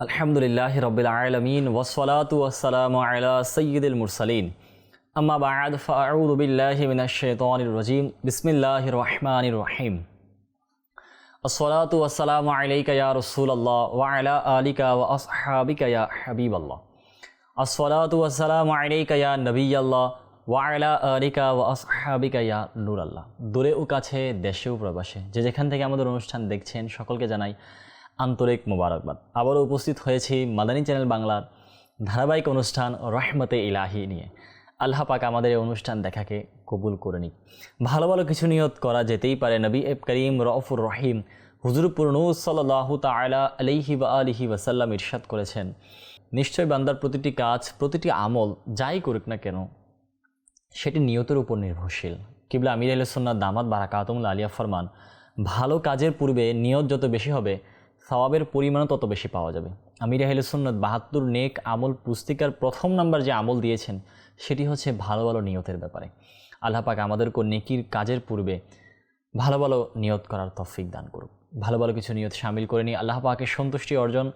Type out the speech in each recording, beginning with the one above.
আলহামদুলিল্লাহ রবিল আলমিন ওসলাতু রাজিম। বিসমিল্লাহির রহমানির রহিম। আসসালাতু ওয়াসসালামু আলাইকা ইয়া রাসূলুল্লাহ, ওয়া আলা আলিকা ওয়া আসহাবিকা ইয়া হাবিবাল্লাহ। আসসালাতু ওয়াসসালামু আলাইকা ইয়া নবিয়াল্লাহ, ওয়া আলিকা ওয়া নূরাল্লাহ। দূরে ও কাছে দেশে ও প্রবাসে। যে যেখান থেকে আমাদের অনুষ্ঠান দেখছেন, সকলকে জানাই আন্তরিক মোবারকবাদ। আবারও উপস্থিত হয়েছি মাদানী চ্যানেল বাংলার ধারাবাহিক অনুষ্ঠান রহমতে ইলাহি নিয়ে। আল্লাহ পাক আমাদের এই অনুষ্ঠান দেখাকে কবুল করে নিক। ভালো ভালো কিছু নিয়ত করা যেতেই পারে নবী এব করিম রফুর রহিম হুজুরপুর নূর সাল্লাহ তালা আলিহি বা আলিহি ওয়াসাল্লাম ইরশাদ করেছেন। নিশ্চয় বান্দার প্রতিটি কাজ, প্রতিটি আমল যাই করুক না কেন, সেটি নিয়তের উপর নির্ভরশীল। কিবলা আমির আলসন্না দামাত বারাকাতমুল আলিয়া ফরমান, ভালো কাজের পূর্বে নিয়ত যত বেশি হবে সওয়াবের পরিমাণও তত বেশি পাওয়া যাবে। আমির আহলসন্নত বাহাত্তর নেক আমল পুস্তিকার প্রথম নাম্বার যে আমল দিয়েছেন, সেটি হচ্ছে ভালো ভালো নিয়তের ব্যাপারে। আল্লাহ পাক আমাদেরকে নেকির কাজের পূর্বে ভালো ভালো নিয়ত করার তফিক দান করুক। ভালো ভালো কিছু নিয়ত সামিল করে নিয়ে আল্লাহ পাকের সন্তুষ্টি অর্জন,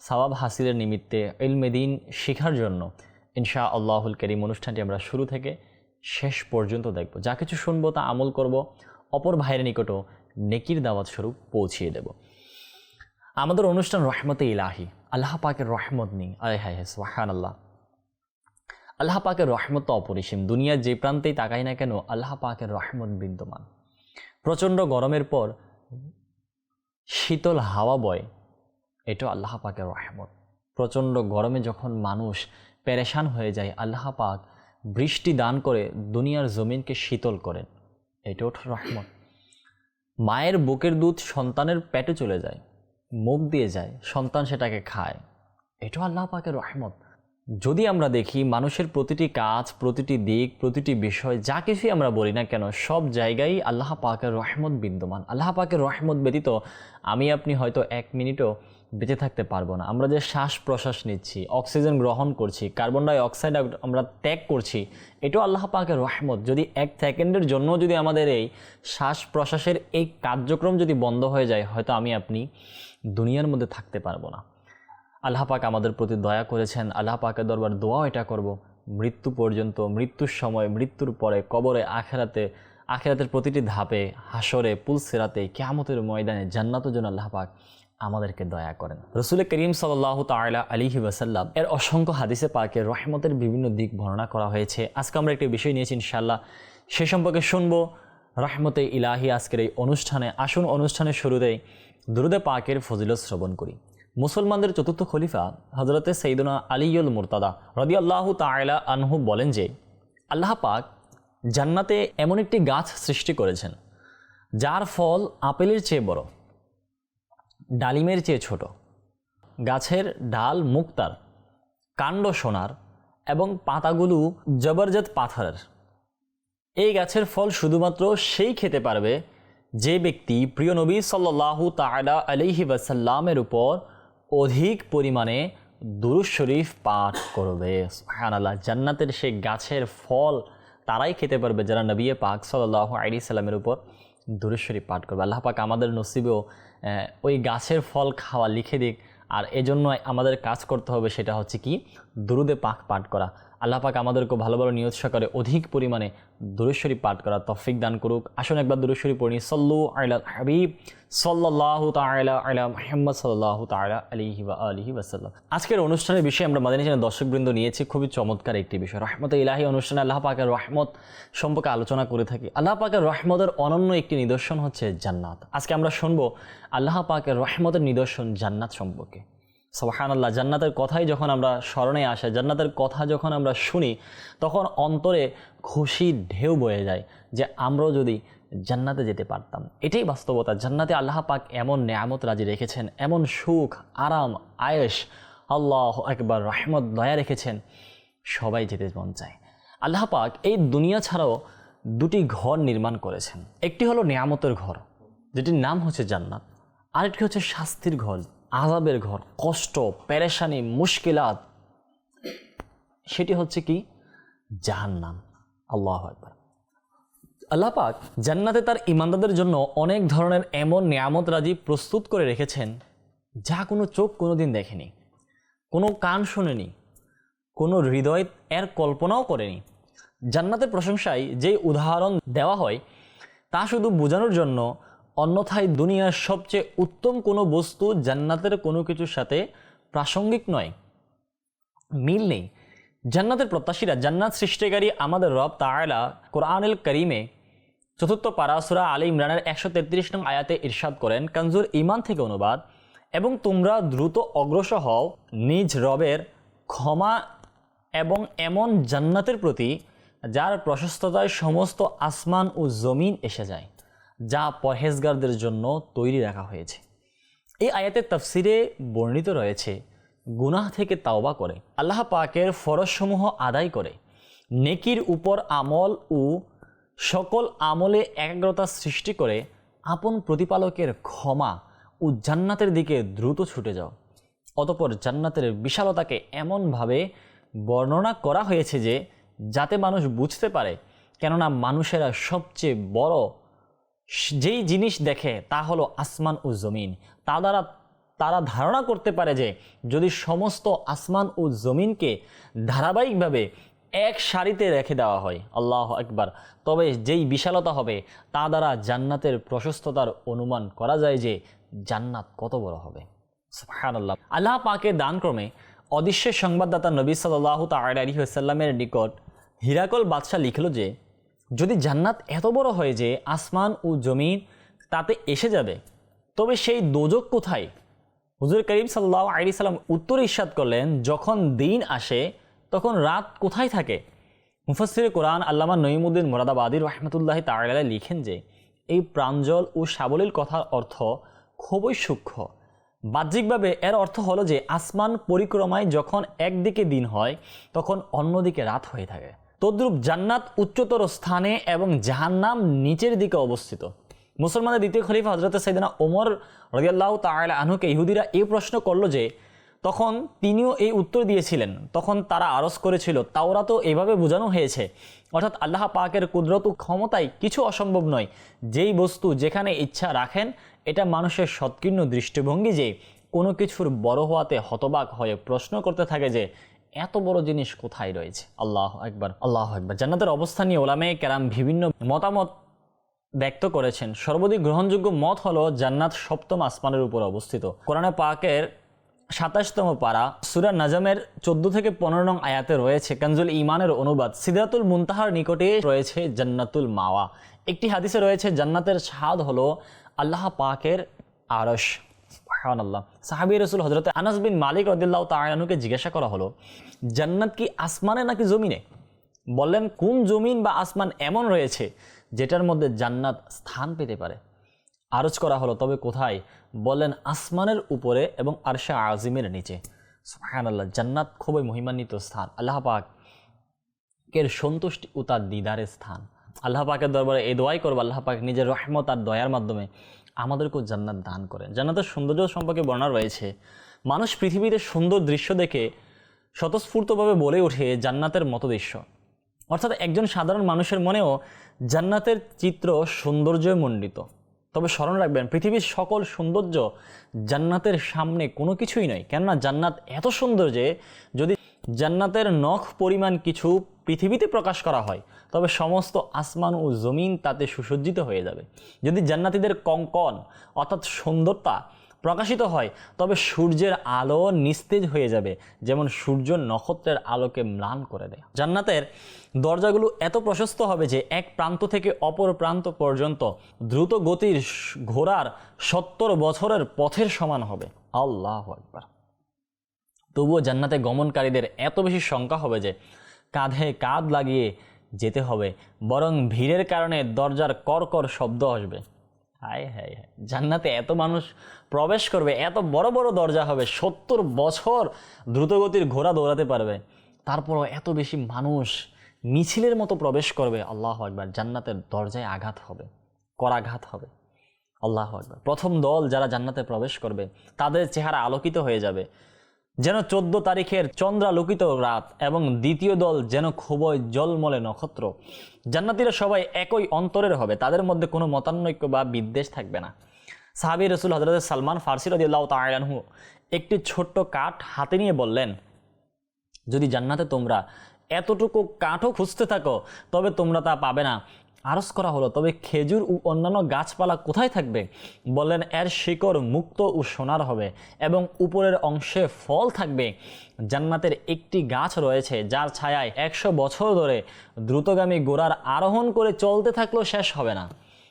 সওয়াব হাসিলের নিমিত্তে ইলমেদিন শেখার জন্য ইনশা আল্লাহুল করিম অনুষ্ঠানটি আমরা শুরু থেকে শেষ পর্যন্ত দেখব। যা কিছু শুনব তা আমল করব, অপর ভাইয়ের নিকটও নেকির দাওয়াত স্বরূপ পৌঁছিয়ে দেব। আমাদের অনুষ্ঠান রহমতে ইলাহি। আল্লাহ পাকের রহমত নেই। আরে হায় হ্যাঁ সোহান আল্লাহ আল্লাহ পাকের রহমত তো অপরিসীম। দুনিয়ার যে প্রান্তেই তাকাই না কেন, আল্লাহ পাকের রহমত বিদ্যমান। প্রচণ্ড গরমের পর শীতল হাওয়া বয়, এটাও আল্লাহ পাকের রহমত। প্রচণ্ড গরমে যখন মানুষ পেরেশান হয়ে যায়, আল্লাহ পাক বৃষ্টি দান করে দুনিয়ার জমিনকে শীতল করেন। এটাও রহমত। মায়ের বুকের দুধ সন্তানের পেটে চলে যায়। মুখ দিয়ে যায়, সন্তান সেটাকে খায়। এটাও আল্লাহ পাকের রহমত। যদি আমরা দেখি, মানুষের প্রতিটি কাজ, প্রতিটি দিক, প্রতিটি বিষয়, যা কিছুই আমরা বলি না কেন, সব জায়গায় আল্লাহ পাকের রহমত বিদ্যমান। আল্লাহ পাকের রহমত ব্যতীত আমি, আপনি হয়তো এক মিনিটও বেঁচে থাকতে পারব না। আমরা যে শ্বাস প্রশ্বাস নিচ্ছি, অক্সিজেন গ্রহণ করছি, কার্বন ডাই অক্সাইড আমরা ত্যাগ করছি, এটাও আল্লাহ পাকের রহমত। যদি এক সেকেন্ডের জন্য যদি আমাদের এই শ্বাস প্রশ্বাসের এই কার্যক্রম যদি বন্ধ হয়ে যায়, হয়তো আমি, আপনি দুনিয়ার মধ্যে থাকতে পারব না। আল্লাহ পাক আমাদের প্রতি দয়া করেছেন। আল্লাহ পাকের দরবার দোয়াও এটা করব। মৃত্যু পর্যন্ত, মৃত্যুর সময়, মৃত্যুর পরে, কবরে, আখেরাতে, আখেরাতের প্রতিটি ধাপে, হাসরে, পুলসেরাতে, কেয়ামতের ময়দানে জান্নাত যেন আল্লাহ পাক আমাদেরকে দয়া করেন। রসুল করিম সাল্লাহ তালা আলিহি ওয়াসাল্লাম এর অসংখ্য হাদিসে পাকে রহমতের বিভিন্ন দিক বর্ণনা করা হয়েছে। আজকে আমরা একটি বিষয় নিয়েছি ইনশাল্লাহ সে সম্পর্কে শুনব। রহমতে ইলাহি আজকের এই অনুষ্ঠানে, আসুন অনুষ্ঠানের শুরুতেই দুরুদে পাকের ফজিলত শ্রবণ করি। মুসলমানদের চতুর্থ খলিফা হজরতে সঈদুনা আলিউল মুরতাদা রদি আল্লাহ তায়লা আনহু বলেন যে, আল্লাহ পাক জান্নাতে এমন একটি গাছ সৃষ্টি করেছেন, যার ফল আপেলের চেয়ে বড়, ডালিমের চেয়ে ছোট। গাছের ডাল মুক্তার, কাণ্ড সোনার এবং পাতাগুলো জবরজত পাথরের। এই গাছের ফল শুধুমাত্র সেই খেতে পারবে যে ব্যক্তি প্রিয় নবী সাল্লাহু তালা আলিহি ওয়াসাল্লামের উপর অধিক পরিমাণে দুরুজ শরীফ পাঠ করবে আল্লাহ জান্নাতের সেই গাছের ফল তারাই খেতে পারবে যারা নবী পাক সাল্লাহ আলি সাল্লামের উপর দুরুজ শরীফ পাঠ করবে। আল্লাহ পাক আমাদের নসিবেও ওই গাছের ফল খাওয়া লিখে দিক। আর এজন্য আমাদের কাজ করতে হবে সেটা হচ্ছে কি? দুরুদে পাক পাঠ করা। আল্লাহ পাক আমাদেরকে ভালো ভালো নিয়ত সহকারে অধিক পরিমাণে দুরুশ্বরী পাঠ করা তফিক দান করুক। আসুন একবার দুরুশ্বরী পড়ি। সল্লু আলা হাবিব সাল্লাহ তালা আলা মোহাম্মদ সাল্লাহ তালা আলিহি বা আলহি ওয়াসাল্লাম। আজকের অনুষ্ঠানের বিষয়ে আমরা মাদানী চ্যানেল দর্শকবৃন্দ নিয়েছি। খুবই চমৎকার একটি বিষয়। রহমত ইলাহি অনুষ্ঠানে আল্লাহ পাকের রহমত সম্পর্কে আলোচনা করে থাকি। আল্লাহ পাকের রহমতের অনন্য একটি নিদর্শন হচ্ছে জান্নাত। আজকে আমরা শুনব আল্লাহ পাকের রহমতের নিদর্শন জান্নাত সম্পর্কে। সবাহান আল্লাহ জান্নাতের কথাই যখন আমরা স্মরণে আসে, জান্নাতের কথা যখন আমরা শুনি, তখন অন্তরে খুশি ঢেউ বয়ে যায় যে আমরাও যদি জান্নাতে যেতে পারতাম। এটাই বাস্তবতা। জান্নাতে আল্লাহ পাক এমন নেয়ামত রাজি রেখেছেন, এমন সুখ, আরাম আয়েস আল্লাহ একবার রহমত, দয়া রেখেছেন, সবাই যেতে মন চায়। আল্লাহ পাক এই দুনিয়া ছাড়াও দুটি ঘর নির্মাণ করেছেন। একটি হলো নেয়ামতের ঘর, যেটির নাম হচ্ছে জান্নাত, আরেকটি হচ্ছে শাস্তির ঘর। আজাবের ঘর, কষ্ট, পেরেশানি, মুশকিলাত। সেটি হচ্ছে কি? জাহান্নাম। আল্লাহ একবার আল্লাহ পাক জান্নাতে তার ইমানদারদের জন্য অনেক ধরনের এমন নিয়ামত রাজি প্রস্তুত করে রেখেছেন, যা কোনো চোখ কোনো দিন দেখেনি, কোনো কান শোনেনি, কোনো হৃদয় এর কল্পনাও করেনি। জান্নাতের প্রশংসায় যে উদাহরণ দেওয়া হয়, তা শুধু বোঝানোর জন্য অন্যথায় দুনিয়ার সবচেয়ে উত্তম কোনো বস্তু জান্নাতের কোনো কিছুর সাথে প্রাসঙ্গিক নয়। মিল নেই। জান্নাতের প্রত্যাশীরা জান্নাত সৃষ্টিকারী আমাদের রব তাআলা কোরআনুল করিমে চতুর্থ পারাসুরা আলী ইমরানের একশো তেত্রিশ নং আয়াতে ইরশাদ করেন, কানজুর ইমান থেকে অনুবাদ এবং তোমরা দ্রুত অগ্রসর হও নিজ রবের ক্ষমা এবং এমন জান্নাতের প্রতি যার প্রশস্ততায় সমস্ত আসমান ও জমিন এসে যায়। যা পরহেজগারদের জন্য তৈরি রাখা হয়েছে। এই আয়াতের তফসিরে বর্ণিত রয়েছে, গুনাহ থেকে তাওবা করে, আল্লাহ পাকের ফরজসমূহ আদায় করে, নেকির উপর আমল ও সকল আমলে একাগ্রতা সৃষ্টি করে আপন প্রতিপালকের ক্ষমা ও জান্নাতের দিকে দ্রুত ছুটে যাও। অতপর জান্নাতের বিশালতাকে এমনভাবে বর্ণনা করা হয়েছে যে, যাতে মানুষ বুঝতে পারে, কেননা মানুষেরা সবচেয়ে বড় যেই জিনিস দেখে তা হলো আসমান ও জমিন। তা দ্বারা, তারা ধারণা করতে পারে যে যদি সমস্ত আসমান ও জমিনকে ধারাবাহিকভাবে এক সারিতে রেখে দেওয়া হয়, আল্লাহ একবার তবে যেই বিশালতা হবে তা দ্বারা জান্নাতের প্রশস্ততার অনুমান করা যায় যে জান্নাত কত বড় হবে। সুবহানাল্লাহ। আল্লাহ পাকে দানক্রমে অদৃশ্যের সংবাদদাতা নবী সাল্লাহ তাল্লামের নিকট হিরাকল বাদশাহ লিখল যে যদি জান্নাত এত বড় হয় যে আসমান ও জমিন তাতে এসে যাবে, তবে সেই দোজক কোথায়? হুজুর করিম সাল্লাহ আলি সাল্লাম উত্তর ইস্বাদ করলেন, যখন দিন আসে, তখন রাত কোথায় থাকে? মুফাসির কোরআন আল্লামা নঈমুদ্দিন মোরাদাবাদী রহমতুল্লাহ তাআলা লিখেন যে, এই প্রাঞ্জল ও সাবলীল কথার অর্থ খুবই সূক্ষ্ম। বাহ্যিকভাবে এর অর্থ হলো যে আসমান পরিক্রমায় যখন একদিকে দিন হয়, তখন অন্যদিকে রাত হয়ে থাকে। তদ্রূপ জান্নাত উচ্চতর স্থানে এবং জাহান্নাম নিচের দিকে অবস্থিত। মুসলমানের দ্বিতীয় খলিফা হজরত সাইদানা ওমর রদিয়াল্লাহ তাআলা আনহুকে ইহুদিরা এই প্রশ্ন করল যে, তখন তিনিও এই উত্তর দিয়েছিলেন। তখন তারা আরস করেছিল তাওরা তো এভাবে বোঝানো হয়েছে, অর্থাৎ আল্লাহ পাকের কুদরত ক্ষমতায় কিছু অসম্ভব নয়। যেই বস্তু যেখানে ইচ্ছা রাখেন, এটা মানুষের সৎকীর্ণ দৃষ্টিভঙ্গি যে কোনো কিছুর বড় হওয়াতে হতবাক হয়ে প্রশ্ন করতে থাকে যে এত বড় জিনিস কোথায় রয়েছে? আল্লাহ একবার আল্লাহ একবার জান্নাতের অবস্থা নিয়ে ওলামে কেরাম বিভিন্ন মতামত ব্যক্ত করেছেন। সর্বাধিক গ্রহণযোগ্য মত হলো, জান্নাত সপ্তম আসমানের উপর অবস্থিত। কোরআনে পাকের সাতাশতম পারা, সুরা নাজামের চোদ্দ থেকে পনেরো নং আয়াতে রয়েছে, কানজুল ইমানের অনুবাদ। সিদ্ধাতুল মুনতাহার নিকটে রয়েছে জান্নাতুল মাওয়া। একটি হাদিসে রয়েছে, জান্নাতের স্বাদ হলো আল্লাহ পাকের আরশ। সাহাবি রসুল হজরত আনাস বিন মালিক জিজ্ঞাসা করা হলো, জান্নাত কি আসমানে নাকি জমিনে? বললেন, কোন জমিন বা আসমান এমন রয়েছে যেটার মধ্যে জান্নাত স্থান পেতে পারে? আরজ করা হলো, তবে কোথায়? বললেন, আসমানের উপরে এবং আরশা আজিমের নিচে। সুহান আল্লাহ জান্নাত খুবই মহিমান্বিত স্থান, আল্লাহ পাক এর সন্তুষ্টি ও তার দিদারের স্থান। আল্লাহ পাকের দরবারে এই দোয়াই করব, আল্লাহ পাক নিজের রহমত আর দয়ার মাধ্যমে আমাদেরকেও জান্নাত দান করেন। জান্নাতের সৌন্দর্য সম্পর্কে বর্ণনা রয়েছে, মানুষ পৃথিবীতে সুন্দর দৃশ্য দেখে স্বতঃস্ফূর্তভাবে বলে ওঠে, জান্নাতের মতো দৃশ্য। অর্থাৎ একজন সাধারণ মানুষের মনেও জান্নাতের চিত্র সৌন্দর্যে মণ্ডিত। তবে স্মরণ রাখবেন, পৃথিবীর সকল সৌন্দর্য জান্নাতের সামনে কোনো কিছুই নয়। কেননা জান্নাত এত সুন্দর যে যদি জান্নাতের নখ পরিমাণ কিছু পৃথিবীতে প্রকাশ করা হয়, তবে সমস্ত আসমান ও জমিন তাতে সুসজ্জিত হয়ে যাবে। যদি জান্নাতিদের কঙ্কন অর্থাৎ সুন্দরতা প্রকাশিত হয়, তবে সূর্যের আলো নিস্তেজ হয়ে যাবে, যেমন সূর্য নক্ষত্রের আলোকে ম্লান করে দেয়। জান্নাতের দরজাগুলো এত প্রশস্ত হবে যে এক প্রান্ত থেকে অপর প্রান্ত পর্যন্ত দ্রুত গতির ঘোড়ার সত্তর বছরের পথের সমান হবে। আল্লাহ একবার তবুও জান্নাতে গমনকারীদের এত বেশি সংখ্যা হবে যে কাঁধে কাঁধ লাগিয়ে যেতে হবে, বরং ভিড়ের কারণে দরজার করকর শব্দ আসবে। হায় হায় হায়, জান্নাতে এত মানুষ প্রবেশ করবে, এত বড় বড় দরজা হবে, সত্তর বছর দ্রুতগতির ঘোড়া দৌড়াতে পারবে। তারপরও এত বেশি মানুষ মিছিলের মতো প্রবেশ করবে, আল্লাহ একবার জান্নাতের দরজায় আঘাত হবে, করাঘাত হবে। আল্লাহ একবার প্রথম দল যারা জান্নাতে প্রবেশ করবে, তাদের চেহারা আলোকিত হয়ে যাবে। যেন চোদ্দ তারিখের চন্দ্রালোকিত রাত এবং দ্বিতীয় দল যেন খুবই জলমলে নক্ষত্র। জান্নাতিরা সবাই একই অন্তরের হবে, তাদের মধ্যে কোনো মতানৈক্য বা বিদ্বেষ থাকবে না। সাহাবি রসুল হজরত সালমান ফার্সি রদিল্লাহ তালানহু একটি ছোট্ট কাঠ হাতে নিয়ে বললেন, যদি জান্নাতে তোমরা এতটুকু কাঠও খুঁজতে থাকো, তবে তোমরা তা পাবে না। আরজ করা হলো, তবে খেজুর ও অন্যান্য গাছপালা কোথায় থাকবে? বললেন, এর শিকড় মুক্ত ও সোনার হবে এবং উপরের অংশে ফল থাকবে। জান্নাতের একটি গাছ রয়েছে, যার ছায়ায় একশো বছর ধরে দ্রুতগামী গোড়ার আরোহণ করে চলতে থাকলেও শেষ হবে না।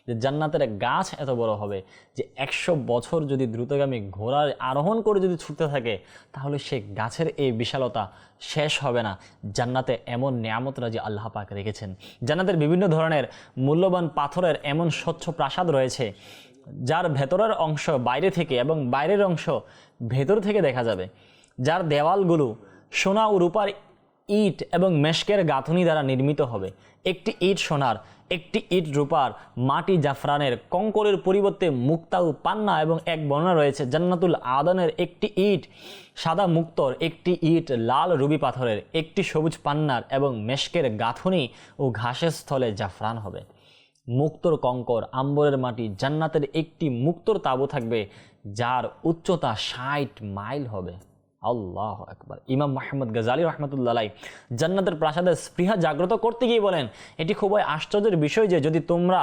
যে জান্নাতের গাছ এত বড় হবে যে একশো বছর যদি দ্রুতগামী ঘোড়ার আরোহণ করে যদি ছুটতে থাকে, তাহলে সে গাছের এই বিশালতা শেষ হবে না। জান্নাতে এমন নিয়ামতরা যে আল্লাহ পাক রেখেছেন। জান্নাতের বিভিন্ন ধরনের মূল্যবান পাথরের এমন স্বচ্ছ প্রাসাদ রয়েছে, যার ভেতরের অংশ বাইরে থেকে এবং বাইরের অংশ ভেতর থেকে দেখা যাবে। যার দেওয়ালগুলো সোনা ও রূপার ইট এবং মেশকের গাঁথনি দ্বারা নির্মিত হবে। একটি ইট সোনার একটি ইট রূপার মাটি জাফরানের কঙ্করের পরিবর্তে মুক্তাউ পান্না এবং এক বর্ণনা রয়েছে, জান্নাতুল আদনের একটি ইট সাদা মুক্তর, একটি ইট লাল রুবি পাথরের, একটি সবুজ পান্নার এবং মেশকের গাঁথনি ও ঘাসের স্থলে জাফরান হবে। মুক্তর কঙ্কর, আম্বরের মাটি জান্নাতের একটি মুক্তর তাবু থাকবে, যার উচ্চতা ষাট মাইল হবে। আল্লাহ একবার ইমাম মাহমুদ গজালি রহমতুল্লাহ জান্নাতের প্রাসাদের স্পৃহা জাগ্রত করতে গিয়ে বলেন, এটি খুবই আশ্চর্যের বিষয় যে যদি তোমরা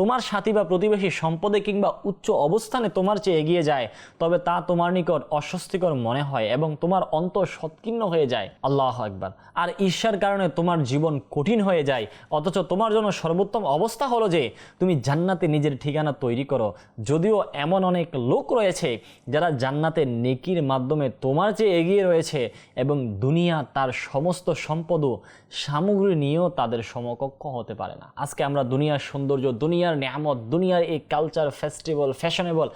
তোমার সাথী বা প্রতিবেশী সম্পদে কিংবা উচ্চ অবস্থানে তোমার চেয়ে এগিয়ে যায়, তবে তা তোমার নিকট অস্বস্তিকর মনে হয় এবং তোমার অন্তর সৎকীর্ণ হয়ে যায়। আল্লাহ একবার আর ঈর্ষার কারণে তোমার জীবন কঠিন হয়ে যায়, অথচ তোমার জন্য সর্বোত্তম অবস্থা হলো যে তুমি জান্নাতে নিজের ঠিকানা তৈরি করো। যদিও এমন অনেক লোক রয়েছে যারা জান্নাতে নেকির মাধ্যমে তোমার চেয়ে এগিয়ে রয়েছে এবং দুনিয়া তার সমস্ত সম্পদ সামগ্রী নিয়েও তাদের সমকক্ষ হতে পারে না। আজকে আমরা দুনিয়ার সৌন্দর্য, দুনিয়ার নিয়ামত, দুনিয়ার এই কালচার ফেস্টিভ্যাল ফ্যাশনেবল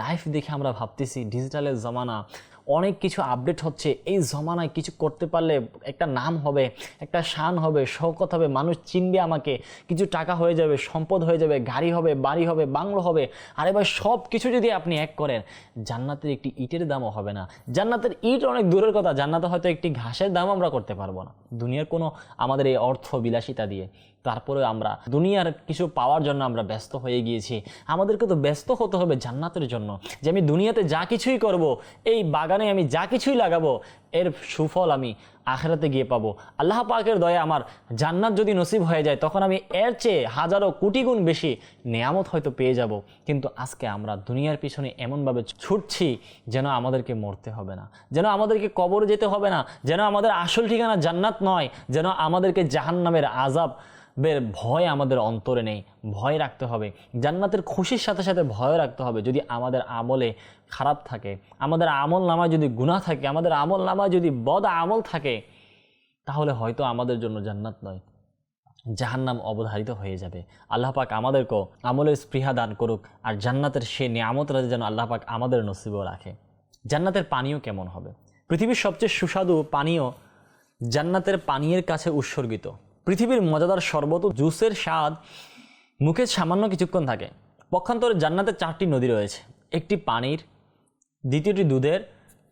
লাইফ দেখে আমরা ভাবতেছি ডিজিটালের জমানা অনেক কিছু আপডেট হচ্ছে। এই জমানায় কিছু করতে পারলে একটা নাম হবে, একটা শান হবে শৌকত হবে, মানুষ চিনবে আমাকে। কিছু টাকা হয়ে যাবে, সম্পদ হয়ে যাবে, গাড়ি হবে, বাড়ি হবে, বাংলো হবে। আরে ভাই সব কিছু যদি আপনি এক করেন, জান্নাতের একটি ইটের দামও হবে না। জান্নাতের ইট অনেক দূরের কথা, জান্নাতে হয়তো একটি ঘাসের দাম আমরা করতে পারব না। দুনিয়ার কোনো আমাদের এই অর্থ বিলাসিতা দিয়ে। তারপরে আমরা দুনিয়ার কিছু পাওয়ার জন্য আমরা ব্যস্ত হয়ে গিয়েছি। আমাদেরকে তো ব্যস্ত হতে হবে জান্নাতের জন্য যে আমি দুনিয়াতে যা কিছুই করব, এই বাগানে আমি যা কিছুই লাগাবো, এর সুফল আমি আখেরাতে গিয়ে পাবো। আল্লাহ পাকের দয়া আমার জান্নাত যদি নসিব হয়ে যায়, তখন আমি এর চেয়ে হাজারো কোটি গুণ বেশি নেয়ামত হয়তো পেয়ে যাব। কিন্তু আজকে আমরা দুনিয়ার পিছনে এমনভাবে ছুটছি যেন আমাদেরকে মরতে হবে না, যেন আমাদেরকে কবর যেতে হবে না, যেন আমাদের আসল ঠিকানা জান্নাত নয়, যেন আমাদেরকে জাহান্নামের আজাব বের ভয় আমাদের অন্তরে নেই, ভয় রাখতে হবে। জান্নাতের খুশির সাথে সাথে ভয় রাখতে হবে যদি আমাদের আমলে খারাপ থাকে। আমাদের আমল নামায় যদি গুনাহ থাকে, আমাদের আমল নামায় যদি বদ আমল থাকে, তাহলে হয়তো আমাদের জন্য জান্নাত নয়। জাহান্নাম অবধারিত হয়ে যাবে। আল্লাহ পাক আমাদেরকেও আমলের স্পৃহা দান করুক আর জান্নাতের সে নিয়ামতরা যেন আল্লাহ পাক আমাদের নসিবও রাখে। জান্নাতের পানীয় কেমন হবে? পৃথিবীর সবচেয়ে সুস্বাদু পানীয় জান্নাতের পানীয়ের কাছে উৎসর্গিত। পৃথিবীর মজাদার শরবত জুসের স্বাদ মুখে সামান্য কিছুক্ষণ থাকে। পক্ষান্তরে জান্নাতে চারটি নদী রয়েছে। একটি পানির, দ্বিতীয়টি দুধের,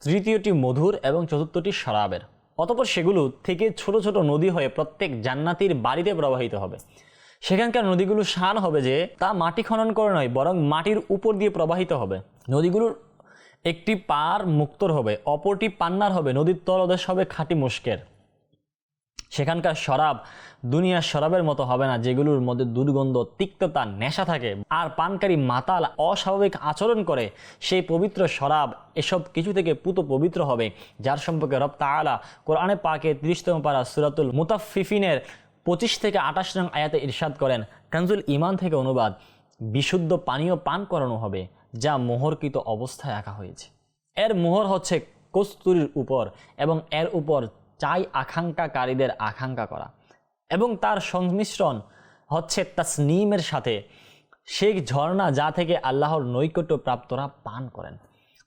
তৃতীয়টি মধুর এবং চতুর্থটি শরাবের। অতপর সেগুলো থেকে ছোট ছোট নদী হয়ে প্রত্যেক জান্নাতির বাড়িতে প্রবাহিত হবে। সেখানকার নদীগুলো শান হবে যে তা মাটি খনন করে নয়, বরং মাটির উপর দিয়ে প্রবাহিত হবে। নদীগুলোর একটি পার মুক্তর হবে, অপরটি পান্নার হবে, নদীর তলদেশ হবে খাঁটি মুস্কের সেখানকার শরাব দুনিয়ার শরাবের মতো হবে না, যেগুলোর মধ্যে দুর্গন্ধ, তিক্ততা, নেশা থাকে। আর পানকারী মাতাল অস্বাভাবিক আচরণ করে, সেই পবিত্র শরাব এসব কিছু থেকে পুত পবিত্র হবে, যার সম্পর্কে রব তাআলা কোরআনে পাকে ত্রিশতম পারা সুরাতুল মুতাফিফিনের পঁচিশ থেকে আঠাশ নং আয়াতে ইরশাদ করেন, কানজুল ইমান থেকে অনুবাদ, বিশুদ্ধ পানীয় পান করানো হবে, যা মোহরকৃত অবস্থায় রাখা হয়েছে। এর মোহর হচ্ছে কস্তুরির উপর এবং এর উপর চাই আকাঙ্ক্ষাকারীদের আকাঙ্ক্ষা করা। এবং তার সংমিশ্রণ হচ্ছে তাসনিমের সাথে। সেই ঝর্ণা যা থেকে আল্লাহর নৈকট্য প্রাপ্তরা পান করেন।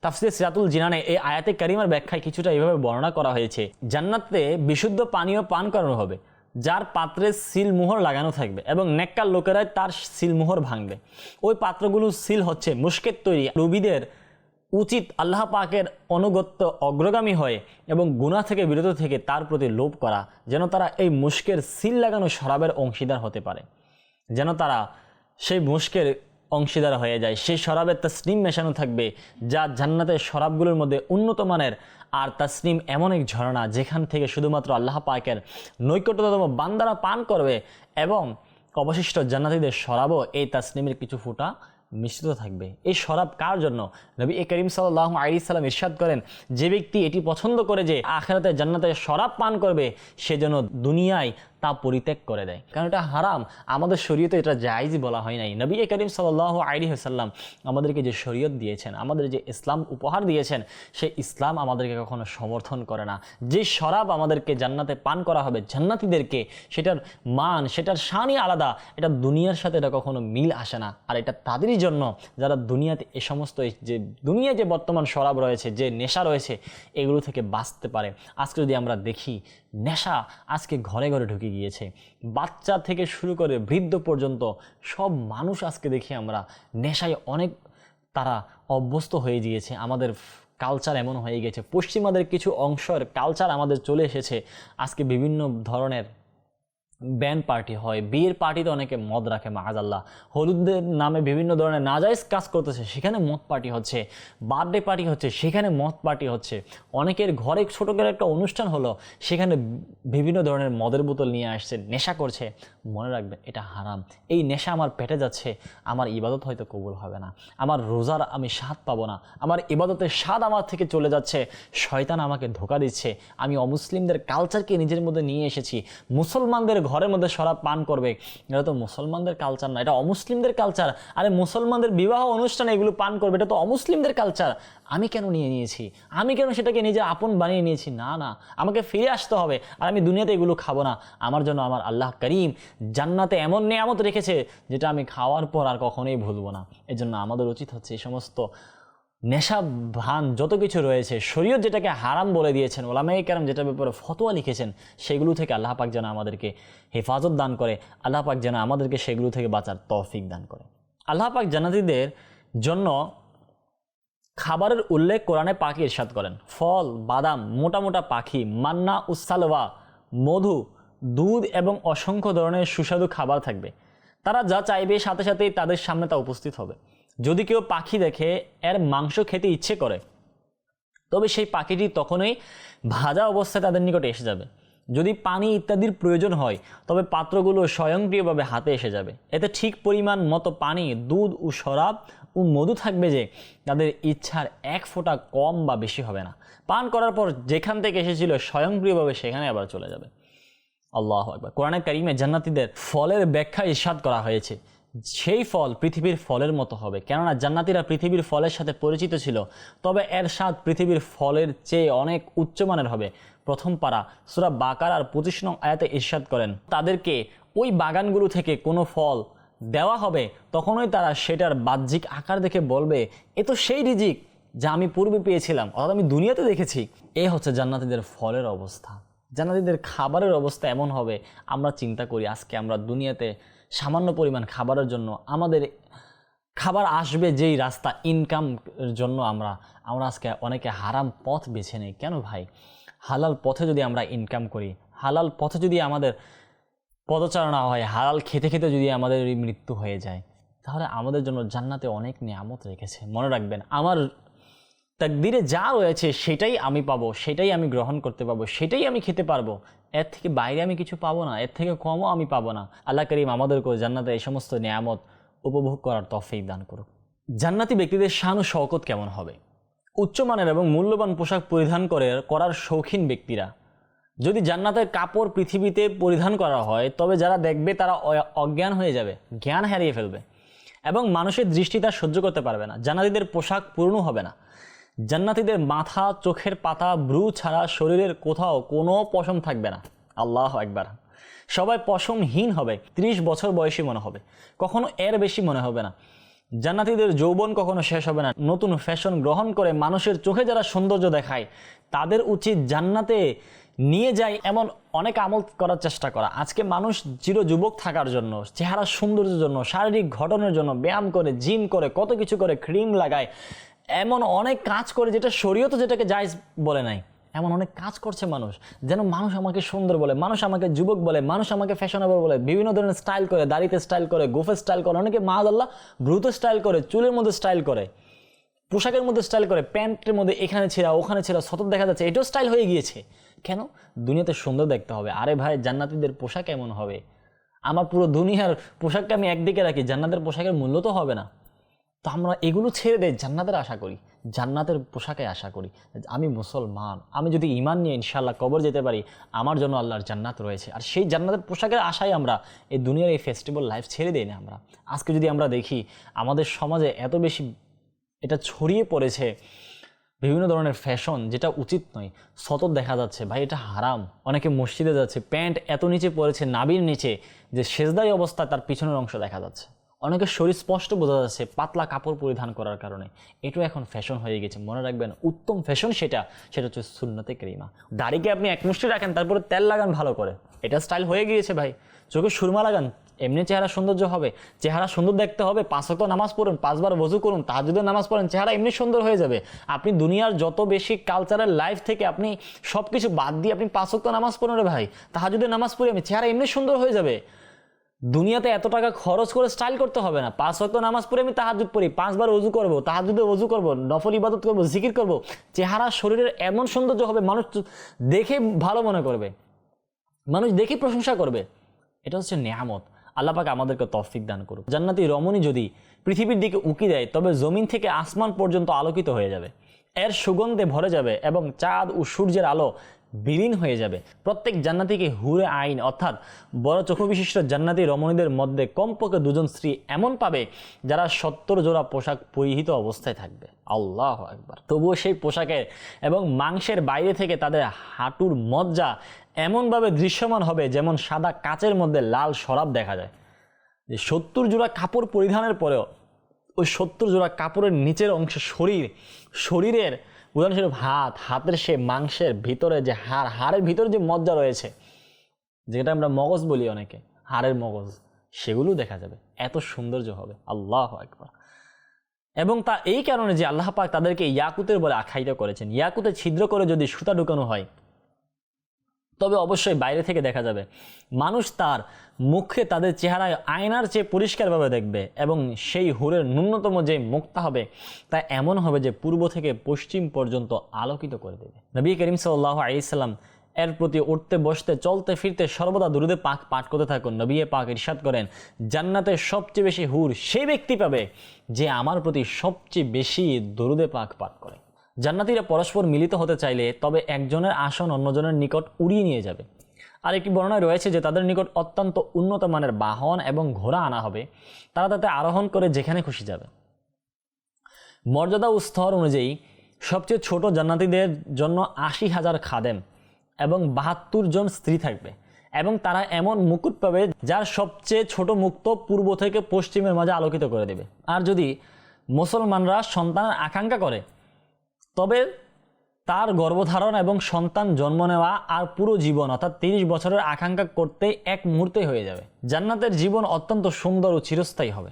তাফসির সিরাতুল জিনানে এই আয়াতে কারিমার ব্যাখ্যায় কিছুটা এইভাবে বর্ণনা করা হয়েছে, জান্নাতে বিশুদ্ধ পানীয় পান করানো হবে, যার পাত্রে সিলমোহর লাগানো থাকবে এবং নেককার লোকেরাই তার সিলমোহর ভাঙবে। ওই পাত্রগুলো সিল হচ্ছে মুস্কের তৈরি। রুবিদের উচিত আল্লাহ পাকের অনুগত্য অগ্রগামী হয়ে এবং গুণা থেকে বিরত থেকে তার প্রতি লোভ করা, যেন তারা এই মুস্কের সিল লাগানো শরাবের অংশীদার হতে পারে। যেন তারা সেই মুস্কের অংশীদার হয়ে যায়, সেই শরাবের তাসনিম মেশানো থাকবে, যা জান্নাতের শরাবগুলোর মধ্যে উন্নত মানের। আর তাসনিম এমন এক ঝরনা যেখান থেকে শুধুমাত্র আল্লাহ পাকের নৈকট্যতম বান্দারা পান করবে এবং অবশিষ্ট জান্নাতীদের শরাবও এই তাসনিমের কিছু ফুটা মিশ্রিত থাকবে। এই শরাব কার জন্য? নবী এ করিম সাল্লাহ আলী সাল্লাম ইরশাদ করেন, যে ব্যক্তি এটি পছন্দ করে যে আখেরাতে জান্নাতে শরাব পান করবে, সে যেন দুনিয়ায় তা পরিত্যাগ করে দেয়। কারণ এটা হারাম। আমাদের শরীয়তে এটা জায়জই বলা হয় নাই। নবী করিম সাল্লাহ আলী সাল্লাম আমাদেরকে যে শরীয়ত দিয়েছেন, আমাদের যে ইসলাম উপহার দিয়েছেন, সে ইসলাম আমাদেরকে কখনো সমর্থন করে না। যে শরাব আমাদেরকে জান্নাতে পান করা হবে, জান্নাতিদেরকে, সেটার মান, সেটার শানই আলাদা। এটা দুনিয়ার সাথে এটা কখনো মিল আসে না। আর এটা তাদেরই জন্য যারা দুনিয়াতে এ সমস্ত যে দুনিয়ায় যে বর্তমান শরাব রয়েছে, যে নেশা রয়েছে, এগুলো থেকে বাঁচতে পারে। আজকে যদি আমরা দেখি নেশা আজকে ঘরে ঘরে ঢুকে গিয়েছে। বাচ্চা থেকে শুরু করে বৃদ্ধ পর্যন্ত সব মানুষ আজকে দেখি আমরা নেশায় অনেক তারা অভ্যস্ত হয়ে গিয়েছে। আমাদের কালচার এমন হয়ে গেছে। পশ্চিমাদের কিছু অংশের কালচার আমাদের চলে এসেছে। আজকে বিভিন্ন ধরনের ব্যান্ড পার্টি হয়, বিয়ের পার্টিতে অনেকে মদ রাখে মাহাজাল্লাহ হলুদদের নামে বিভিন্ন ধরনের নাজাইজ কাজ করতেছে, সেখানে মদ পার্টি হচ্ছে। বার্থডে পার্টি হচ্ছে, সেখানে মদ পার্টি হচ্ছে। অনেকের ঘরে ছোটো করে একটা অনুষ্ঠান হলো, সেখানে বিভিন্ন ধরনের মদের বোতল নিয়ে আসছে, নেশা করছে। মনে রাখবেন, এটা হারাম। এই নেশা আমার পেটে যাচ্ছে, আমার ইবাদত হয়তো কবুল হবে না। আমার রোজার আমি স্বাদ পাবো না। আমার ইবাদতের স্বাদ আমার থেকে চলে যাচ্ছে। শয়তান আমাকে ধোকা দিচ্ছে। আমি অমুসলিমদের কালচারকে নিজের মধ্যে নিয়ে এসেছি। মুসলমানদের ঘরের মধ্যে শরাব পান করবে। এটা তো মুসলমানদের কালচার না, এটা অমুসলিমদের কালচার আরে মুসলমানদের বিবাহ অনুষ্ঠানে এগুলো পান করবে, এটা তো অমুসলিমদের কালচার আমি কেন নিয়ে নিয়েছি? আমি কেন সেটাকে নিজের আপন বানিয়ে নিয়েছি? না না, আমাকে ফিরে আসতে হবে। আর আমি দুনিয়াতে এগুলো খাব না। আমার জন্য আমার আল্লাহ করিম জান্নাতে এমন নেয়ামত রেখেছে, যেটা আমি খাওয়ার পর আর কখনোই ভুলবো না। এই জন্য আমাদের উচিত হচ্ছে এই সমস্ত নেশা ভান যত কিছু রয়েছে, শরীয়ত যেটাকে হারাম বলে দিয়েছেন ওলামাই কেরাম যেটার ব্যাপারে ফতোয়া লিখেছেন, সেগুলো থেকে আল্লাহ পাক যেন আমাদেরকে হেফাজত দান করে, আল্লাহ পাক যেন আমাদেরকে সেগুলো থেকে বাঁচার তৌফিক দান করে। আল্লাহ পাক জানাতিদের জন্য খাবারের উল্লেখ কোরআনে পাখি ইরশাদ করেন। ফল, বাদাম, মোটা মোটা পাখি, মান্না উসালওয়া মধু, দুধ এবং অসংখ্য ধরনের সুস্বাদু খাবার থাকবে। তারা যা চাইবে সাথে সাথেই তাদের সামনে তা উপস্থিত হবে। যদি কেউ পাখি দেখে, এর মাংস খেতে ইচ্ছে করে, তবে সেই পাখিটি তখনই ভাজা অবস্থায় তাদের নিকটে এসে যাবে। যদি পানি ইত্যাদির প্রয়োজন হয়, তবে পাত্রগুলো স্বয়ংক্রিয়ভাবে হাতে এসে যাবে। এতে ঠিক পরিমাণ মতো পানি, দুধ ও শরাব ও মধু থাকবে যে, তাদের ইচ্ছার এক ফোঁটা কম বা বেশি হবে না। পান করার পর যেখান থেকে এসেছিল, স্বয়ংক্রিয়ভাবে সেখানে আবার চলে যাবে। আল্লাহ একবার কোরআনে কারিমে জান্নাতিদের ফলের ব্যাখ্যা ইস্বাদ করা হয়েছে। সেই ফল পৃথিবীর ফলের মতো হবে। কেননা জান্নাতিরা পৃথিবীর ফলের সাথে পরিচিত ছিল। তবে এর স্বাদ পৃথিবীর ফলের চেয়ে অনেক উচ্চমানের হবে। প্রথম পারা সুরা বাকার আর পঁচিশ নং আয়াতে ইস্বাদ করেন, তাদেরকে ওই বাগানগুলো থেকে কোনো ফল দেওয়া হবে, তখনই তারা সেটার বাহ্যিক আকার দেখে বলবে, এ তো সেই রিজিক যা আমি পূর্বে পেয়েছিলাম, অর্থাৎ আমি দুনিয়াতে দেখেছি। এ হচ্ছে জান্নাতিদের ফলের অবস্থা। জান্নাতিদের খাবারের অবস্থা এমন হবে, আমরা চিন্তা করি আজকে আমরা দুনিয়াতে সামান্য পরিমাণ খাবারের জন্য আমাদের খাবার আসবে যেই রাস্তা ইনকাম জন্য আমরা আমরা আজকে অনেকে হারাম পথ বেছে নেই। কেন ভাই? হালাল পথে যদি আমরা ইনকাম করি, হালাল পথে যদি আমাদের পদচারণা হয়, হালাল খেতে খেতে যদি আমাদের মৃত্যু হয়ে যায়, তাহলে আমাদের জন্য জান্নাতে অনেক নিয়ামত রেখেছে। মনে রাখবেন, আমার তাকদিরে যা রয়েছে সেটাই আমি পাবো, সেটাই আমি গ্রহণ করতে পারব সেটাই আমি খেতে পারব। এর থেকে বাইরে আমি কিছু পাবো না, এর থেকে কমও আমি পাবো না। আল্লাহ করিম আমাদেরকে জান্নাতে এই সমস্ত নিয়ামত উপভোগ করার তফিক দান করুক। জান্নাতি ব্যক্তিদের শান ও শওকত কেমন হবে? উচ্চমানের এবং মূল্যবান পোশাক পরিধান করে, করার শৌখিন ব্যক্তিরা। যদি জান্নাতের কাপড় পৃথিবীতে পরিধান করা হয়, তবে যারা দেখবে তারা অজ্ঞান হয়ে যাবে, জ্ঞান হারিয়ে ফেলবে। এবং মানুষের দৃষ্টি তা সহ্য করতে পারবে না। জান্নাতিদের পোশাক পূর্ণ হবে না। জান্নাতিদের মাথা, চোখের পাতা ব্রু ছাড়া শরীরের কোথাও কোনো পশম থাকবে না। আল্লাহ একবার সবাই পশমহীন হবে, ত্রিশ বছর বয়সী মনে হবে। কখনো এর বেশি মনে হবে না। জান্নাতিদের যৌবন কখনো শেষ হবে না। নতুন ফ্যাশন গ্রহণ করে মানুষের চোখে যারা সৌন্দর্য দেখায়, তাদের উচিত জান্নাতে নিয়ে যায় এমন অনেক আমল করার চেষ্টা করা। আজকে মানুষ চির যুবক থাকার জন্য চেহারা সৌন্দর্যের জন্য, শারীরিক ঘটনের জন্য ব্যায়াম করে, জিম করে, কত কিছু করে, ক্রিম লাগায় এমন অনেক কাজ করে যেটা শরীয়ত যেটাকে জায়জ বলে নাই। এমন অনেক কাজ করছে মানুষ। যেন মানুষ আমাকে সুন্দর বলে, মানুষ আমাকে যুবক বলে, মানুষ আমাকে ফ্যাশনেবল বলে, বিভিন্ন ধরনের স্টাইল করে, দাড়িতে স্টাইল করে, গোফে স্টাইল করে, অনেকে মাহাদাল্লাহ ব্রুত স্টাইল করে, চুলের মধ্যে স্টাইল করে, পোশাকের মধ্যে স্টাইল করে, প্যান্টের মধ্যে এখানে ছেঁড়া, ওখানে ছেঁড়া, সতত দেখা যাচ্ছে, এটাও স্টাইল হয়ে গিয়েছে। কেন? দুনিয়াতে সুন্দর দেখতে হবে। আরে ভাই, জান্নাতিদের পোশাক এমন হবে। আমার পুরো দুনিয়ার পোশাকটা আমি একদিকে রাখি, জান্নাতের পোশাকের মূল্য তো হবে না। তো আমরা এগুলো ছেড়ে দেয় জান্নাতের আশা করি, জান্নাতের পোশাকে আশা করি আমি মুসলমান, আমি যদি ইমান নিয়ে ইনশাল্লাহ কবর যেতে পারি, আমার জন্য আল্লাহর জান্নাত রয়েছে। আর সেই জান্নাতের পোশাকের আশায় আমরা এই দুনিয়ার এই ফেস্টিভ্যাল লাইফ ছেড়ে দিই না আমরা। আজকে যদি আমরা দেখি, আমাদের সমাজে এত বেশি এটা ছড়িয়ে পড়েছে বিভিন্ন ধরনের ফ্যাশন যেটা উচিত নয়, সতত দেখা যাচ্ছে, ভাই এটা হারাম। অনেকে মসজিদে যাচ্ছে, প্যান্ট এত নিচে পড়েছে, নাবির নিচে, যে সেজদাই অবস্থা তার পিছনের অংশ দেখা যাচ্ছে। অনেকের শরীর স্পষ্ট বোঝা যাচ্ছে পাতলা কাপড় পরিধান করার কারণে। এটাও এখন ফ্যাশন হয়ে গেছে। মনে রাখবেন, উত্তম ফ্যাশন সেটা সেটা হচ্ছে সুন্নতে ক্রিমা। দাড়িকে আপনি এক মুষ্টি রাখেন, তারপরে তেল লাগান ভালো করে। এটা স্টাইল হয়ে গিয়েছে ভাই। চোখে সুরমা লাগান, এমনি চেহারা সৌন্দর্য হবে। চেহারা সুন্দর দেখতে হবে পাঁচশত নামাজ পড়ুন, পাঁচবার বজু করুন, তাহাজুদের নামাজ পড়েন, চেহারা এমনি সুন্দর হয়ে যাবে। আপনি দুনিয়ার যত বেশি কালচারাল লাইফ থেকে আপনি সব কিছু বাদ দিয়ে আপনি পাঁচশত নামাজ পড়ুন রে ভাই, তাহাজুদের নামাজ পড়ে আমি চেহারা এমনি সুন্দর হয়ে যাবে। দুনিয়াতে এত টাকা খরচ করে স্টাইল করতে হবে না। পাঁচ ওয়াক্ত নামাজ পড়ে আমি তাহাজুদ পড়ি, পাঁচবার অজু করব তাহাজুদে অজু করব, নফল ইবাদত করব, জিকির করব, চেহারা শরীরের এমন সৌন্দর্য হবে, মানুষ দেখে ভালো মনে করবে। মানুষ দেখে প্রশংসা করবে। এটা হচ্ছে নেয়ামত। আল্লাপাকে আমাদেরকে তৌফিক দান করুক। জান্নাতি রমণী যদি পৃথিবীর দিকে উঁকি দেয়, তবে জমিন থেকে আসমান পর্যন্ত আলোকিত হয়ে যাবে। এর সুগন্ধে ভরে যাবে এবং চাঁদ ও সূর্যের আলো বিলীন হয়ে যাবে। প্রত্যেক জান্নাতিকে হুরে আইন অর্থাৎ বড় চক্ষু বিশিষ্ট জান্নাতি রমণীদের মধ্যে কমপক্ষে দুজন স্ত্রী এমন পাবে যারা সত্তর জোড়া পোশাক পরিহিত অবস্থায় থাকবে। আল্লাহ একবার তবুও সেই পোশাকের এবং মাংসের বাইরে থেকে তাদের হাঁটুর মজ্জা এমনভাবে দৃশ্যমান হবে যেমন সাদা কাচের মধ্যে লাল শরাব দেখা যায়। যে সত্তর জোড়া কাপড় পরিধানের পরেও ওই সত্তর জোড়া কাপড়ের নিচের অংশে শরীর, শরীরের উদাহরণস্বরূপ হাত, হাতের সে মাংসের ভিতরে যে হাড়, হাড়ের ভিতরে যে মজ্জা রয়েছে, যেটা আমরা মগজ বলি অনেকে, হাড়ের মগজ, সেগুলো দেখা যাবে। এত সৌন্দর্য হবে। আল্লাহ একবার এবং তা এই কারণে যে আল্লাহ পাক তাদেরকে ইয়াকুতের বলে আখ্যায়িত করেছেন। ইয়াকুতে ছিদ্র করে যদি সুতা ঢুকানো হয় তবে অবশ্যই বাইরে থেকে দেখা যাবে। মানুষ তার মুখে তাদের চেহারায় আয়নার চেয়ে পরিষ্কারভাবে দেখবে এবং সেই হুরের ন্যূনতম যে মুক্তা হবে, তা এমন হবে যে পূর্ব থেকে পশ্চিম পর্যন্ত আলোকিত করে দেবে। নবী করিম সাল্লাহ আলিয়াল্লাম এর প্রতি উঠতে, বসতে, চলতে, ফিরতে সর্বদা দুরুদে পাক পাঠ করতে থাকুন। নবী পাক ইরশাদ করেন জান্নাতের সবচেয়ে বেশি হুর সেই ব্যক্তি পাবে যে আমার প্রতি সবচেয়ে বেশি দরুদে পাক পাঠ করে। জান্নাতিরা পরস্পর মিলিত হতে চাইলে তবে একজনের আসন অন্যজনের নিকট উড়িয়ে নিয়ে যাবে। আর একটি বর্ণনায় রয়েছে যে তাদের নিকট অত্যন্ত উন্নত মানের বাহন এবং ঘোড়া আনা হবে। তারা তাতে আরোহণ করে যেখানে খুশি যাবে। মর্যাদা ও স্তর অনুযায়ী সবচেয়ে ছোট জান্নাতিদের জন্য আশি হাজার খাদেম এবং বাহাত্তর জন স্ত্রী থাকবে এবং তারা এমন মুকুট পাবে যার সবচেয়ে ছোট মুক্ত পূর্ব থেকে পশ্চিমের মাঝে আলোকিত করে দেবে। আর যদি মুসলমানরা সন্তানের আকাঙ্ক্ষা করে তবে তার গর্ভধারণ এবং সন্তান জন্ম নেওয়া আর পুরো জীবন, অর্থাৎ তিরিশ বছরের আকাঙ্ক্ষা করতে এক মুহূর্তে হয়ে যাবে। জান্নাতের জীবন অত্যন্ত সুন্দর ও চিরস্থায়ী হবে।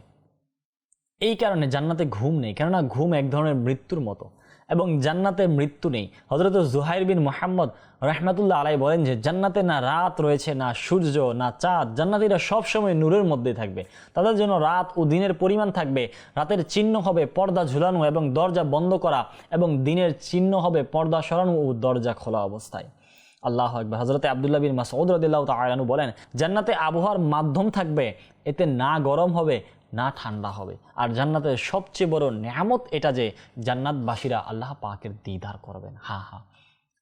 এই কারণে জান্নাতে ঘুম নেই, কেননা ঘুম এক ধরনের মৃত্যুর মতো। এবং জান্নাতে মৃত্যু নেই। হজরত জুহাইর বিন মোহাম্মদ রহমাতুল্লাহ আলাই বলেন যে, জান্নাতে না রাত রয়েছে, না সূর্য, না চাঁদ। জান্নাতিরা সবসময় নূরের মধ্যে থাকবে। তাদের জন্য রাত ও দিনের পরিমাণ থাকবে। রাতের চিহ্ন হবে পর্দা ঝুলানো এবং দরজা বন্ধ করা এবং দিনের চিহ্ন হবে পর্দা সরানো ও দরজা খোলা অবস্থায়। আল্লাহ আকবর। হজরত আবদুল্লাহ বিন মাসউদ রদিল্লাহ তালু বলেন, জান্নাতে আবহাওয়ার মাধ্যম থাকবে, এতে না গরম হবে না ঠান্ডা হবে। আর জান্নাতের সবচেয়ে বড় নেয়ামত এটা যে জান্নাতবাসীরা আল্লাহ পাকের দিদার করবেন। হা হা।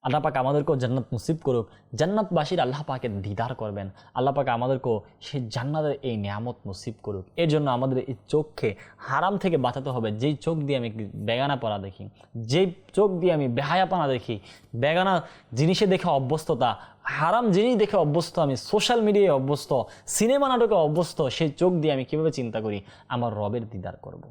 আল্লাহ পাক আমাদেরকেও জান্নাত নসিব করুক। জান্নাতবাসীর আল্লাহ পাকের দিদার করবেন। আল্লাহ পাক আমাদেরকেও সেই জান্নাতের এই নিয়ামত নসিব করুক। এর জন্য আমাদের এই চোখকে হারাম থেকে বাঁচাতে হবে। যেই চোখ দিয়ে আমি বেগানা পড়া দেখি, যেই চোখ দিয়ে আমি বেহায়াপানা দেখি, বেগানা জিনিসে দেখে অভ্যস্ততা হারাম জিনিস দেখে অভ্যস্ত, আমি সোশ্যাল মিডিয়ায় অভ্যস্ত সিনেমা নাটকে অভ্যস্ত, সেই চোখ দিয়ে আমি কীভাবে চিন্তা করি? আমার রবের দিদার করব।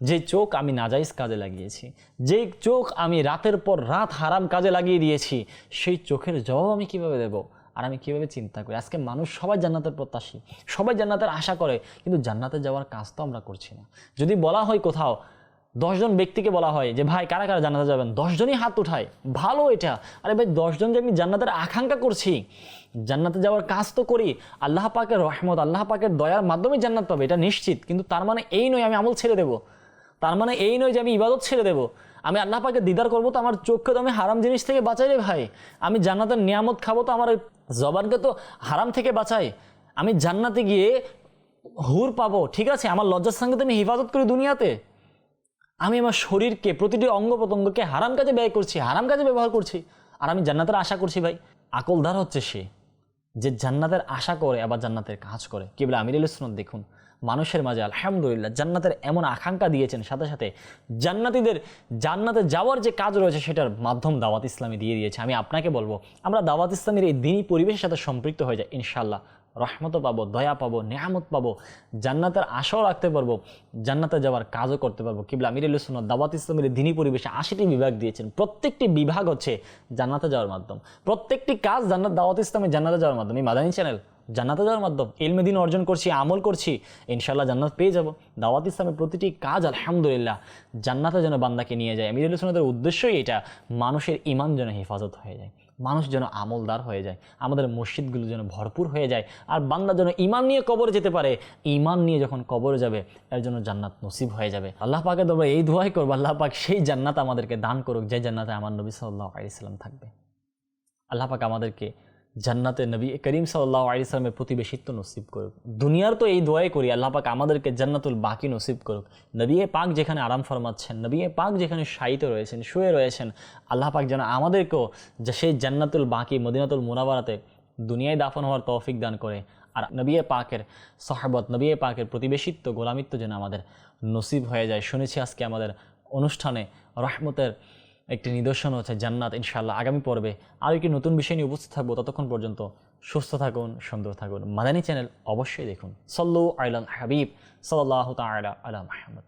যে চোখ আমি নাজাইজ কাজে লাগিয়েছি, যে চোখ আমি রাতের পর রাত হারাম কাজে লাগিয়ে দিয়েছি, সেই চোখের জবাব আমি কীভাবে দেব? আর আমি কীভাবে চিন্তা করি? আজকে মানুষ সবাই জান্নাতের প্রত্যাশী, সবাই জান্নাতের আশা করে, কিন্তু জান্নাতে যাওয়ার কাজ তো আমরা করছি না। যদি বলা হয় কোথাও দশজন ব্যক্তিকে বলা হয় যে, ভাই, কারা কারা জান্নাতে যাবেন? দশজনই হাত উঠায়। ভালো এটা। আরে ভাই, দশজন যে আমি জান্নাতের আকাঙ্ক্ষা করছি, জান্নাতে যাওয়ার কাজ তো করি, আল্লাহ পাকের রহমত, আল্লাহ পাকের দয়ার মাধ্যমে জান্নাত পাবে, এটা নিশ্চিত। কিন্তু তার মানে এই নয়, আমি আমল ছেড়ে দেবো। তার মানে এই নয় যে, আমি ইবাদত ছেড়ে দেবো। আমি আল্লাহ পাকে দিদার করব তো আমার চোখকে তো আমি হারাম জিনিস থেকে বাঁচাই রে ভাই। আমি জান্নাতের নিয়ামত খাব তো আমার জবানকে তো হারাম থেকে বাঁচাই। আমি জান্নাতে গিয়ে হুর পাবো, ঠিক আছে? আমার লজ্জার সঙ্গে তো আমি হেফাজত করি দুনিয়াতে। আমি আমার শরীরকে, প্রতিটি অঙ্গ প্রত্যঙ্গকে হারাম কাজে ব্যয় করছি, হারাম কাজে ব্যবহার করছি। আর আমি জান্নাতের আশা করছি ভাই। আকলদার হচ্ছে সে, যে জান্নাতের আশা করে, আবার জান্নাতের কাজ করে। কি বলে আমির সুনত দেখুন, মানুষের মাঝে আলহামদুলিল্লাহ জান্নাতের এমন আকাঙ্ক্ষা দিয়েছেন, সাথে সাথে জান্নাতিদের, জান্নাতে যাওয়ার যে কাজ রয়েছে, সেটার মাধ্যম দাওয়াত ইসলামী দিয়ে দিয়েছে। আমি আপনাকে বলব, আমরা দাওয়াত ইসলামের এই দিনই পরিবেশের সাথে সম্পৃক্ত হয়ে যাই ইনশাল্লাহ রহমতও পাবো, দয়া পাবো, নেয়ামত পাবো, জান্নাতের আশাও রাখতে পারব, জান্নাতে যাওয়ার কাজও করতে পারব। কিবলা আমির সুন্নত দাওয়াত ইসলামের দিনই পরিবেশে আশিটি বিভাগ দিয়েছেন। প্রত্যেকটি বিভাগ হচ্ছে জান্নাতে যাওয়ার মাধ্যম। প্রত্যেকটি কাজ জান্নাত দাওয়াত ইসলামে জান্নাতে যাওয়ার মাধ্যমে। এই মাদানী চ্যানেল জান্নাতে যাওয়ার মাধ্যম। এলমে দিন অর্জন করছি, আমল করছি ইনশাল্লাহ জান্নাত পেয়ে যাব। দাওয়াত ইসলামের প্রতিটি কাজ, আলহামদুলিল্লাহ, জান্নাতে যেন বান্দাকে নিয়ে যায়। আমির সুন্নতের উদ্দেশ্যই এটা, মানুষের ইমান যেন হেফাজত হয়ে যায়। মানুষ যেন আমলদার হয়ে যায়, আমাদের মসজিদগুলো যেন ভরপুর হয়ে যায়, আর বান্দা যেন ইমান নিয়ে কবরে যেতে পারে। ইমান নিয়ে যখন কবরে যাবে, এর জন্য জান্নাত নসিব হয়ে যাবে। আল্লাহ পাকে তোমরা এই দোয়াই করব, আল্লাহ পাক সেই জান্নাত আমাদেরকে দান করুক, যে জান্নাতে আমার নবী সাল্লাহ আলিয়াল্লাম থাকবে। আল্লাহ পাক আমাদেরকে জান্নাতে নবী করিম সাল্লাহ আলিয়াল্লামের প্রতিবেশিত্ব নসিব করুক। দুনিয়ার তো এই দোয়াই করি, আল্লাহ পাক আমাদেরকে জান্নাতুল বাকি নসিব করুক। নবী পাক যেখানে আরাম ফরমাচ্ছেন, নবী পাক যেখানে শায়িত রয়েছেন, শুয়ে রয়েছেন, আল্লাহ পাক যেন আমাদেরকেও যে সেই জান্নাতুল বাকি মদিনাতুল মুনাবারাতে দুনিয়ায় দাফন হওয়ার তৌফিক দান করে, আর নবী পাকের সহবত, নবী পাকের প্রতিবেশিত্ব, গোলামিত্ব যেন আমাদের নসিব হয়ে যায়। শুনেছি আজকে আমাদের অনুষ্ঠানে রহমতের একটি নিদর্শন হচ্ছে জান্নাত ইনশাল্লাহ আগামী পর্বে আর একটি নতুন বিষয় নিয়ে উপস্থিত থাকব। ততক্ষণ পর্যন্ত সুস্থ থাকুন, সুন্দর থাকুন। মাদানী চ্যানেল অবশ্যই দেখুন। সল্লু আইলাল হাবিব সাল্লাহ তালা আলা মাহমদ